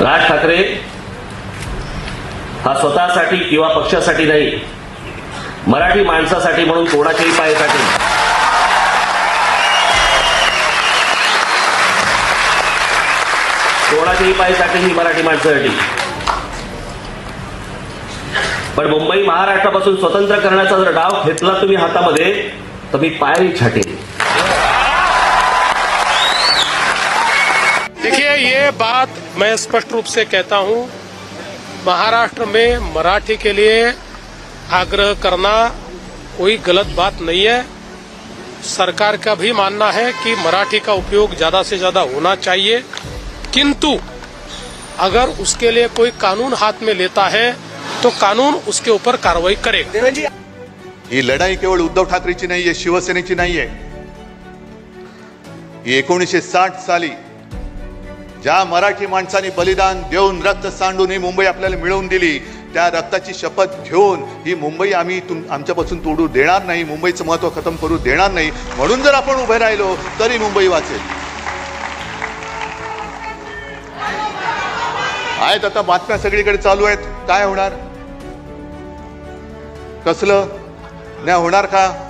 राज ठाकरे हा स्वतःसाठी किंवा पक्षासाठी नाही मराठी माणसासाठी म्हणून कोणाच्याही पायासाठी कोणाच्याही पायासाठी ही मराठी माणसासाठी. पण मुंबई महाराष्ट्रापासून स्वतंत्र करण्याचा जर डाव घेतला तुम्ही हातामध्ये तर मी पायही छाटेन. ये बात मैं स्पष्ट रूप से कहता हूँ महाराष्ट्र में मराठी के लिए आग्रह करना कोई गलत बात नहीं है। सरकार का भी मानना है कि मराठी का उपयोग ज़्यादा से ज़्यादा होना चाहिए। किंतु अगर उसके लिए कोई कानून हाथ में लेता है तो कानून उसके ऊपर कार्रवाई करेगा। ही लढाई केवळ उद्धव ठाकरे की नहीं ठाकरेची नाहीये शिवसेनेची नाहीये ही एकोणीसशे साठ साली ज्या मराठी माणसांनी बलिदान देऊन रक्त सांडून ही मुंबई आपल्याला मिळवून दिली त्या रक्ताची शपथ घेऊन ही मुंबई आम्ही तुम आमच्यापासून तोडू देणार नाही मुंबईचं महत्त्व खतम करू देणार नाही. म्हणून जर आपण उभे राहिलो तरी मुंबई वाचेल. आहेत आता बातम्या सगळीकडे चालू आहेत. काय होणार? कसलं? नाही होणार का?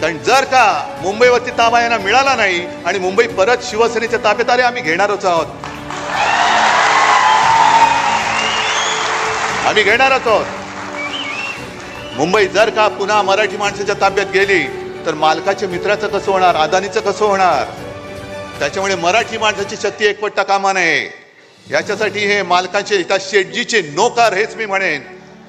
कारण जर का मुंबईवरती ताबा यांना मिळाला नाही आणि मुंबई परत शिवसेनेच्या ताब्यात आले आम्ही घेणारच आहोत. आम्ही घेणारच आहोत. मुंबई जर का पुन्हा मराठी माणसाच्या ताब्यात गेली तर मालकाच्या मित्राचं कसं होणार अदानीचं कसं होणार? त्याच्यामुळे मराठी माणसाची शक्ती एकवटता कामा नये. याच्यासाठी हे मालकाचे त्या शेटजीचे नोकार हेच मी म्हणेन.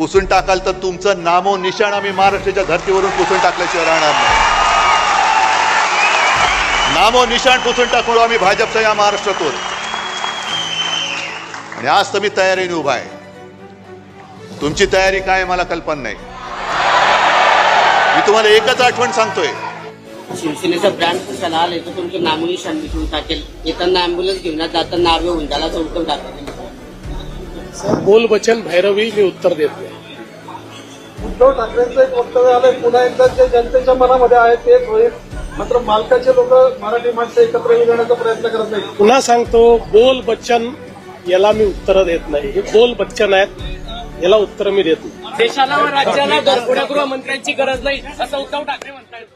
पुसून टाकाल तर तुमचं नामो निशाण आम्ही महाराष्ट्राच्या धर्तीवरून पुसून टाकल्याशिवाय राहणार नाही. नामो निशाण पुसून टाकू आम्ही भाजपच्या या महाराष्ट्रातून. आणि आज तर मी तयारीने उभा आहे. तुमची तयारी काय मला कल्पना नाही. मी तुम्हाला एकच आठवण सांगतोय. शिवसेनेचा ब्रँड कशाला आले तर तुमचं नामही शांती ठेवून टाकेल. येताना अँब्युलन्स घेऊन जाताना नावे होऊन त्याला टाकेल बोल बचन भैरवी मी उत्तर देत उद्धव ठाकरेंचं एक वक्तव्य आलंय पुन्हा एकदा जे जनतेच्या मनामध्ये आहे तेच होईल मात्र मालकाचे लोक मराठी माणसं एकत्र येण्याचा प्रयत्न करत नाही पुन्हा सांगतो बोल बच्चन याला मी उत्तर देत नाही. हे बोल बच्चन आहेत याला उत्तर मी देत नाही. देशाला व राज्याला गृहमंत्र्यांची गरज नाही असं उद्धव ठाकरे म्हणतायत.